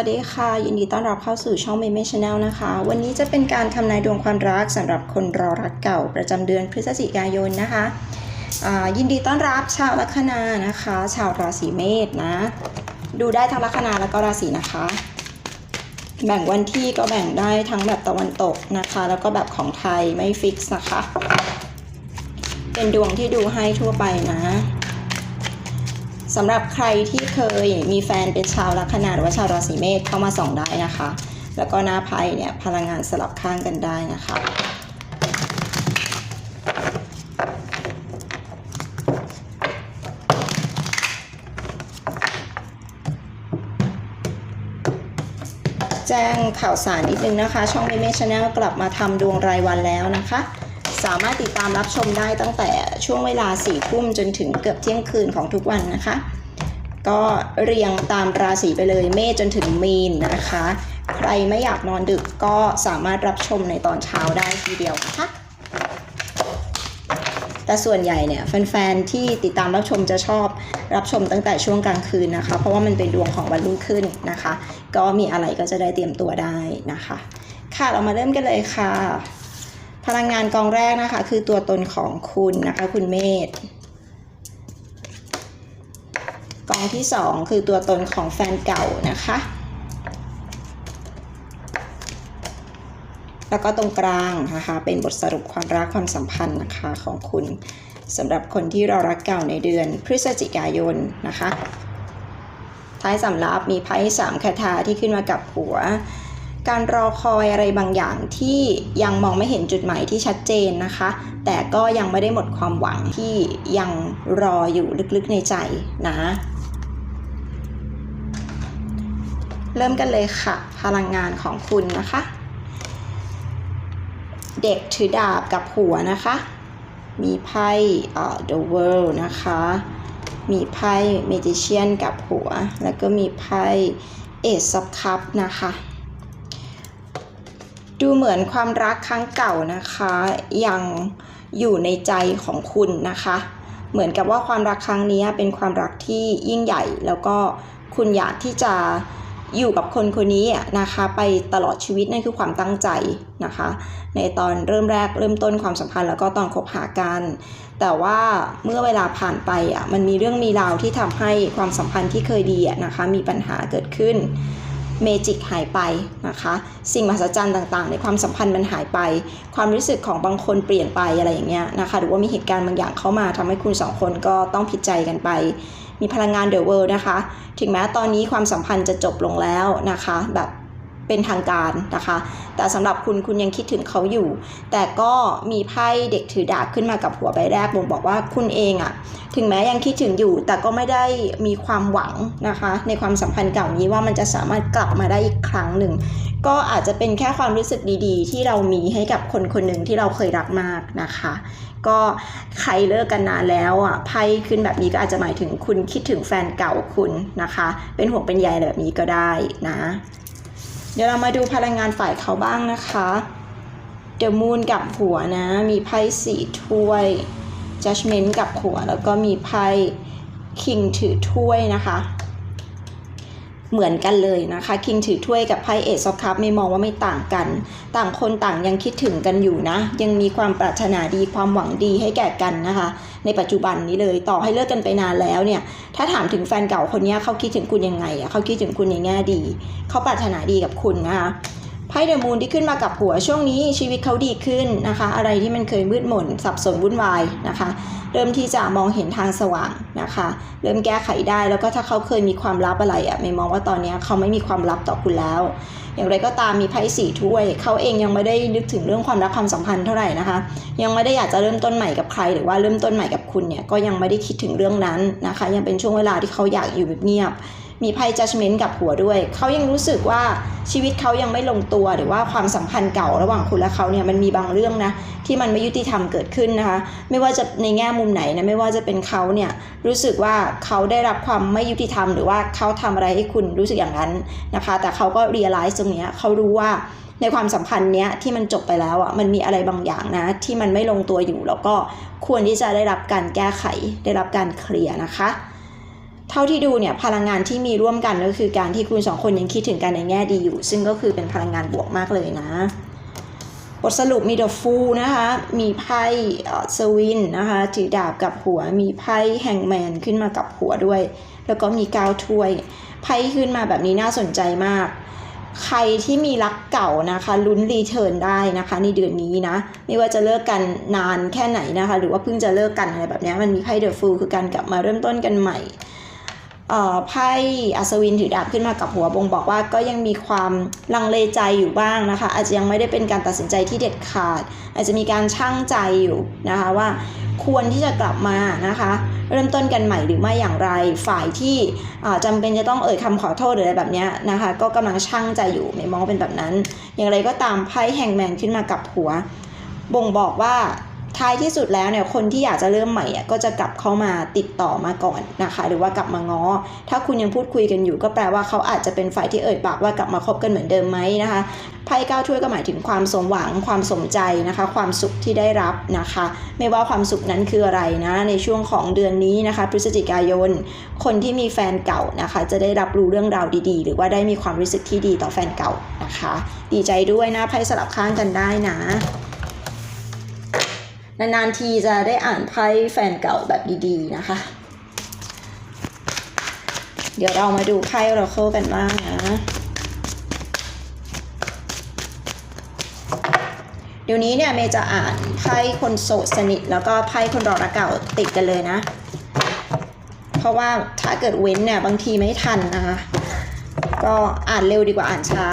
วัสดีค่ะ ยินดีต้อนรับเข้าสู่ช่องเมเมชแนลนะคะ วันนี้จะเป็นการทำนายดวงความรักสำหรับคนรอรักเก่าประจำเดือนพฤศจิกายนนะคะยินดีต้อนรับชาวลัคนานะคะ ชาวราศีเมษนะ ดูได้ทั้งลัคนาแล้วก็ราศีนะคะ แบ่งวันที่ก็แบ่งได้ทั้งแบบตะวันตกนะคะ แล้วก็แบบของไทยไม่ฟิกนะคะ เป็นดวงที่ดูให้ทั่วไปนะ สำหรับใครที่เคยมีแฟนเป็นชาวลัคนาหรือว่าชาวราศีเมษเข้ามาส่องได้นะคะ แล้วก็หน้าไพ่เนี่ยพลังงานสลับข้างกันได้นะคะแจ้งข่าวสารนิดนึงนะคะ ช่องเมเมชแนลกลับมาทำดวงรายวันแล้วนะคะ สามารถติดตามรับชมได้ตั้งแต่ช่วงเวลา4ทุ่มจนถึงเกือบเที่ยงคืนของทุกวันนะคะ ก็เรียงตามราศีไปเลยเมษจนถึงมีนนะคะ ใครไม่อยากนอนดึกก็สามารถรับชมในตอนเช้าได้ทีเดียวนะคะแต่ส่วนใหญ่เนี่ยแฟนๆที่ติดตามรับชมจะชอบรับชมตั้งแต่ช่วงกลางคืนนะคะ เพราะว่ามันเป็นดวงของวันรุ่งขึ้นนะคะ ก็มีอะไรก็จะได้เตรียมตัวได้นะคะ ค่ะเรามาเริ่มกันเลยค่ะ พลังงานกองแรกนะคะ คือตัวตนของคุณนะคะ คุณเมธกองที่สองคือตัวตนของแฟนเก่านะคะ แล้วก็ตรงกลางนะคะ เป็นบทสรุปความรักความสัมพันธ์นะคะของคุณสำหรับคนที่เรอรักเก่าในเดือนพฤศจิกายนนะคะ ท้ายสำรับมีไพ่สามคาถาที่ขึ้นมากับหัว การรอคอยอะไรบางอย่างที่ยังมองไม่เห็นจุดหมายที่ชัดเจนนะคะ แต่ก็ยังไม่ได้หมดความหวังที่ยังรออยู่ลึกๆในใจนะ เริ่มกันเลยค่ะ พลังงานของคุณนะคะ เด็กถือดาบกับหัวนะคะ มีไพ่เอ่อ The World นะคะ มีไพ่ Magician กับหัว แล้วก็มีไพ่ Ace of Cup นะคะ ดูเหมือนความรักครั้งเก่านะคะ ยังอยู่ในใจของคุณนะคะ เหมือนกับว่าความรักครั้งนี้เป็นความรักที่ยิ่งใหญ่ แล้วก็คุณอยากที่จะอยู่กับคนคนนี้นะคะ ไปตลอดชีวิตนั่นคือความตั้งใจนะคะ ในตอนเริ่มแรกเริ่มต้นความสัมพันธ์แล้วก็ตอนคบหากัน แต่ว่าเมื่อเวลาผ่านไปอะมันมีเรื่องมีราวที่ทำให้ความสัมพันธ์ที่เคยดีอะนะคะ มีปัญหาเกิดขึ้น เมจิกหายไปนะคะ สิ่งมหัศจรรย์ต่างๆ ในความสัมพันธ์มันหายไป ความรู้สึกของบางคนเปลี่ยนไปอะไรอย่างเงี้ยนะคะหรือว่ามีเหตุการณ์บางอย่างเข้ามาทำให้คุณสองคนก็ต้องผิดใจกันไป มีพลังงานเดอะเวิลด์นะคะ ถึงแม้ตอนนี้ความสัมพันธ์จะจบลงแล้วนะคะแบบ เป็นทางการนะคะ แต่สำหรับคุณคุณยังคิดถึงเขาอยู่ แต่ก็มีไพ่เด็กถือดาบขึ้นมากับหัวใบแรกบ่งบอกว่าคุณเองอะถึงแม้ยังคิดถึงอยู่ แต่ก็ไม่ได้มีความหวังนะคะ ในความสัมพันธ์เก่านี้ว่ามันจะสามารถกลับมาได้อีกครั้งหนึ่ง ก็อาจจะเป็นแค่ความรู้สึกดีๆ ที่เรามีให้กับคนคนหนึ่งที่เราเคยรักมากนะคะ ก็ใครเลิกกันนานแล้วอะไพ่ขึ้นแบบนี้ก็อาจจะหมายถึงคุณคิดถึงแฟนเก่าคุณนะคะ เป็นห่วงเป็นใยแบบนี้ก็ได้นะ เดี๋ยวเรามาดูพลังงานฝ่ายเขาบ้างนะคะ The Moon กับหัวนะ มีไพ่สี่ถ้วย Judgment กับหัว แล้วก็มีไพ่ King ถือถ้วยนะคะ เหมือนกันเลยนะคะคิงถือถ้วยกับไพ่เอซอคัพไม่มองว่าไม่ต่างกัน ต่างคนต่างยังคิดถึงกันอยู่นะ ยังมีความปรารถนาดีความหวังดีให้แก่กันนะคะ ในปัจจุบันนี้เลยต่อให้เลิกกันไปนานแล้วเนี่ย ถ้าถามถึงแฟนเก่าคนนี้เขาคิดถึงคุณยังไงอะเขาคิดถึงคุณในแง่ดี เขาปรารถนาดีกับคุณนะคะ ไพ่เดอะมูนที่ขึ้นมากับหัวช่วงนี้ชีวิตเขาดีขึ้นนะคะ อะไรที่มันเคยมืดมนสับสนวุ่นวายนะคะ เริ่มที่จะมองเห็นทางสว่างนะคะ เริ่มแก้ไขได้แล้วก็ถ้าเขาเคยมีความลับอะไรอะ่ะไม่มองว่าตอนนี้เขาไม่มีความลับต่อคุณแล้ว อย่างไรก็ตามมีไพ่สี่ถ้วย เขาเองยังไม่ได้นึกถึงเรื่องความรักความสัมพันธ์เท่าไหร่นะคะ ยังไม่ได้อยากจะเริ่มต้นใหม่กับใคร หรือว่าเริ่มต้นใหม่กับคุณเนี่ยก็ยังไม่ได้คิดถึงเรื่องนั้นนะคะ ยังเป็นช่วงเวลาที่เขาอยากอยู่เงียบๆ มีไพ่ judgment กับหัวด้วย เขายังรู้สึกว่าชีวิตเขายังไม่ลงตัวหรือว่าความสัมพันธ์เก่าระหว่างคุณและเขาเนี่ยมันมีบางเรื่องนะที่มันไม่ยุติธรรมเกิดขึ้นนะคะ ไม่ว่าจะในแง่มุมไหนนะไม่ว่าจะเป็นเขาเนี่ยรู้สึกว่าเขาได้รับความไม่ยุติธรรม หรือว่าเขาทำอะไรให้คุณรู้สึกอย่างนั้นนะคะ แต่เขาก็ realize ตรงนี้เขารู้ว่าในความสัมพันธ์เนี้ยที่มันจบไปแล้วอะมันมีอะไรบางอย่างนะ ที่มันไม่ลงตัวอยู่แล้วก็ควรที่จะได้รับการแก้ไขได้รับการเคลียร์นะคะ เท่าที่ดูเนี่ยพลังงานที่มีร่วมกันก็คือการที่คุณสองคนยังคิดถึงกันในแง่ดีอยู่ ซึ่งก็คือเป็นพลังงานบวกมากเลยนะ บทสรุปมีเดอะฟูนะคะ มีไพ่สวินนะคะถือดาบกับหัว มีไพ่แฮงแมนขึ้นมากับหัวด้วย แล้วก็มีกาวถ้วยไพ่ขึ้นมาแบบนี้น่าสนใจมาก ใครที่มีรักเก่านะคะลุ้นรีเทิร์นได้นะคะในเดือนนี้นะ ไม่ว่าจะเลิกกันนานแค่ไหนนะคะ หรือว่าเพิ่งจะเลิกกันอะไรแบบนี้มันมีไพ่เดอะฟูคือการกลับมาเริ่มต้นกันใหม่ ไพ่อัศวินถือดาบขึ้นมากับหัวบ่งบอกว่าก็ยังมีความลังเลใจอยู่บ้างนะคะ อาจจะยังไม่ได้เป็นการตัดสินใจที่เด็ดขาด อาจจะมีการชั่งใจอยู่นะคะว่าควรที่จะกลับมานะคะ เริ่มต้นกันใหม่หรือไม่อย่างไรฝ่ายที่อ่าจำเป็นจะต้องเอ่ยคำขอโทษหรืออะไรแบบนี้นะคะ ก็กำลังชั่งใจอยู่ไม่มองเป็นแบบนั้น อย่างไรก็ตามไพ่แฮงแมนขึ้นมากับหัว บ่งบอกว่า ท้ายที่สุดแล้วเนี่ยคนที่อยากจะเริ่มใหม่อะก็จะกลับเข้ามาติดต่อมาก่อนนะคะ หรือว่ากลับมาง้อ ถ้าคุณยังพูดคุยกันอยู่ก็แปลว่าเขาอาจจะเป็นฝ่ายที่เอ่ยปากว่ากลับมาคบกันเหมือนเดิมไหมนะคะไพ่เก้าถ้วยก็หมายถึงความสมหวังความสมใจนะคะ ความสุขที่ได้รับนะคะ ไม่ว่าความสุขนั้นคืออะไรนะ ในช่วงของเดือนนี้นะคะ พฤศจิกายน คนที่มีแฟนเก่านะคะ จะได้รับรู้เรื่องราวดีๆ หรือว่าได้มีความรู้สึกที่ดีต่อแฟนเก่านะคะ ดีใจด้วยนะไพ่สลับข้างกันได้นะ นานๆทีจะได้อ่านไพ่แฟนเก่าแบบดีๆนะคะ เดี๋ยวเรามาดูไพ่โอราเคิลกันบ้างนะเดี๋ยวนี้เนี่ยเมย์จะอ่านไพ่คนโสดสนิท แล้วก็ไพ่คนรอรักเก่าติดกันเลยนะ เพราะว่าถ้าเกิดเว้นเนี่ยบางทีไม่ทันนะคะ ก็อ่านเร็วดีกว่าอ่านช้า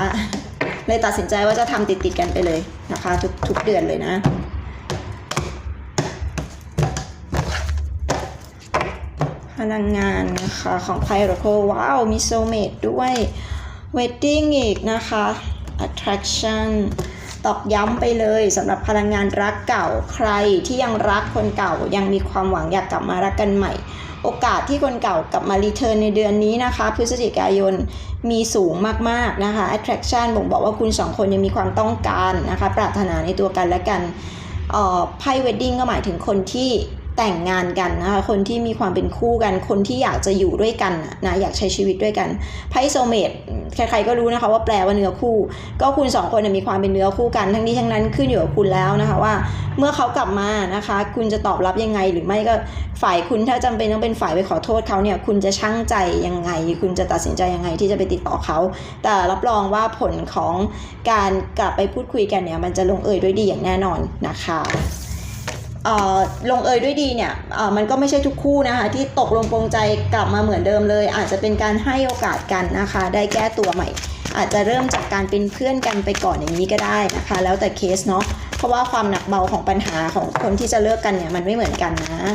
เลยตัดสินใจว่าจะทำติดๆกันไปเลยนะคะ ทุกทุกเดือนเลยนะ พลังงานนะคะของไพโรโคว้าวมีโซเมดด้วย wedding อีกนะคะ attraction ตอกย้ำไปเลยสำหรับพลังงานรักเก่าใครที่ยังรักคนเก่ายังมีความหวังอยากกลับมารักกันใหม่ โอกาสที่คนเก่ากลับมารีเทิร์นในเดือนนี้นะคะ พฤศจิกายนมีสูงมากๆนะคะ attraction บ่งบอกว่าคุณสองคนยังมีความต้องการนะคะ ปรารถนาในตัวกันและกันอ่อไพ่เวดดิ้งก็หมายถึงคนที่ แต่งงานกันนะคะคนที่มีความเป็นคู่กัน คนที่อยากจะอยู่ด้วยกันนะอยากใช้ชีวิตด้วยกันไพ่โซเมตใครๆก็รู้นะคะว่าแปลว่าเนื้อคู่ ก็คุณสองคนมีความเป็นเนื้อคู่กัน ทั้งนี้ทั้งนั้นขึ้นอยู่กับคุณแล้วนะคะว่า เมื่อเขากลับมานะคะ คุณจะตอบรับยังไง หรือไม่ก็ฝ่ายคุณถ้าจำเป็นต้องเป็นฝ่ายไปขอโทษเขาเนี่ยคุณจะชั่งใจยังไง คุณจะตัดสินใจยังไงที่จะไปติดต่อเขา แต่รับรองว่าผลของการกลับไปพูดคุยกันเนี่ยมันจะลงเอยด้วยดีอย่างแน่นอนนะคะ ลงเอยด้วยดีเนี่ยมันก็ไม่ใช่ทุกคู่นะคะ ที่ตกลงปรงใจกลับมาเหมือนเดิมเลย อาจจะเป็นการให้โอกาสกันนะคะ ได้แก้ตัวใหม่ อาจจะเริ่มจากการเป็นเพื่อนกันไปก่อนอย่างนี้ก็ได้นะคะ แล้วแต่เคสเนาะเพราะว่าความหนักเบาของปัญหาของคนที่จะเลิกกันเนี่ยมันไม่เหมือนกันนะ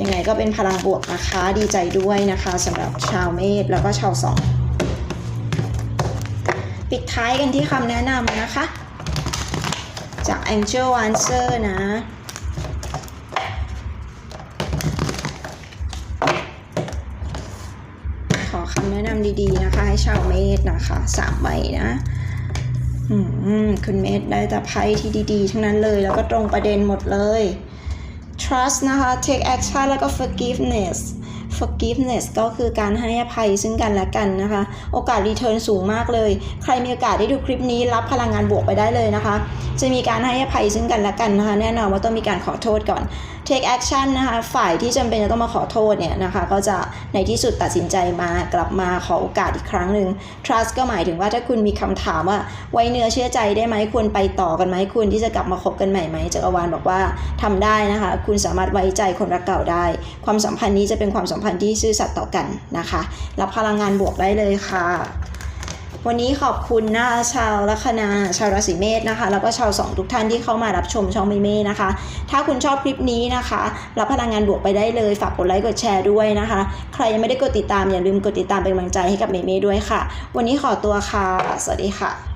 ยังไงก็เป็นพลังบวกนะคะ ดีใจด้วยนะคะสำหรับชาวเมษแล้วก็ชาวสองปิดท้ายกันที่คำแนะนำนะคะ จาก Angel Answer นะ ขอคำแนะนำดีๆนะคะ ให้ชาวเมษนะคะสามใบนะคุณเมษได้แต่ไพ่ที่ดีๆ ทั้งนั้นเลย แล้วก็ตรงประเด็นหมดเลย trust นะคะ take action แล้วก็ forgiveness forgiveness ก็คือการให้อภัยซึ่งกันและกันนะคะ โอกาสรีเทิร์นสูงมากเลย ใครมีโอกาสได้ดูคลิปนี้รับพลังงานบวกไปได้เลยนะคะ จะมีการให้อภัยซึ่งกันและกันนะคะ แน่นอนว่าต้องมีการขอโทษก่อน take action นะคะฝ่ายที่จำเป็นจะต้องมาขอโทษเนี่ยนะคะก็จะในที่สุดตัดสินใจมากลับมาขอโอกาสอีกครั้งหนึ่ง trust ก็หมายถึงว่าถ้าคุณมีคำถามว่าไว้เนื้อเชื่อใจได้ไหมควรไปต่อกันไหมควรที่จะกลับมาคบกันใหม่ไหมจักรวาลบอกว่าทำได้นะคะ คุณสามารถไว้ใจคนรักเก่าได้ ความสัมพันธ์นี้จะเป็นความสัมพันธ์ที่ซื่อสัตย์ต่อกันนะคะรับพลังงานบวกได้เลยค่ะ วันนี้ขอบคุณนะคะชาวลัคนาชาวราศีเมษนะคะ แล้วก็ชาวสองทุกท่านที่เข้ามารับชมช่องเมเม่นะคะ ถ้าคุณชอบคลิปนี้นะคะ รับพลังงานบวกไปได้เลย ฝากกดไลค์กดแชร์ด้วยนะคะ ใครยังไม่ได้กดติดตามอย่าลืมกดติดตามเป็นกำลังใจให้กับเมเม่ด้วยค่ะ วันนี้ขอตัวค่ะ สวัสดีค่ะ